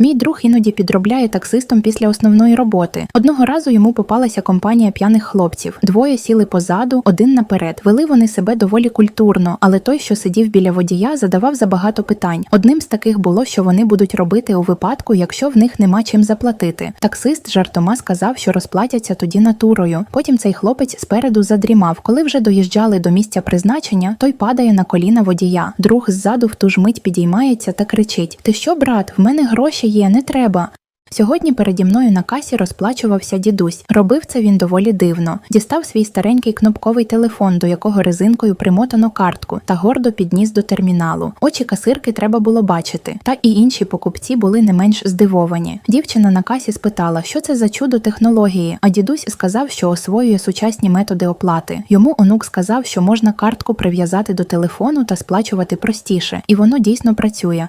Мій друг іноді підробляє таксистом після основної роботи. Одного разу йому попалася компанія п'яних хлопців. Двоє сіли позаду, один наперед. Вели вони себе доволі культурно, але той, що сидів біля водія, задавав забагато питань. Одним з таких було, що вони будуть робити у випадку, якщо в них нема чим заплатити. Таксист жартома сказав, що розплатяться тоді натурою. Потім цей хлопець спереду задрімав. Коли вже доїжджали до місця призначення, той падає на коліна водія. Друг ззаду в ту ж мить підіймається та кричить: Ти що, брат, в мене гроші є, не треба. Сьогодні переді мною на касі розплачувався дідусь. Робив це він доволі дивно. Дістав свій старенький кнопковий телефон, до якого резинкою примотано картку, та гордо підніс до терміналу. Очі касирки треба було бачити. Та і інші покупці були не менш здивовані. Дівчина на касі спитала, що це за чудо технології. А дідусь сказав, що освоює сучасні методи оплати. Йому онук сказав, що можна картку прив'язати до телефону та сплачувати простіше, і воно дійсно працює.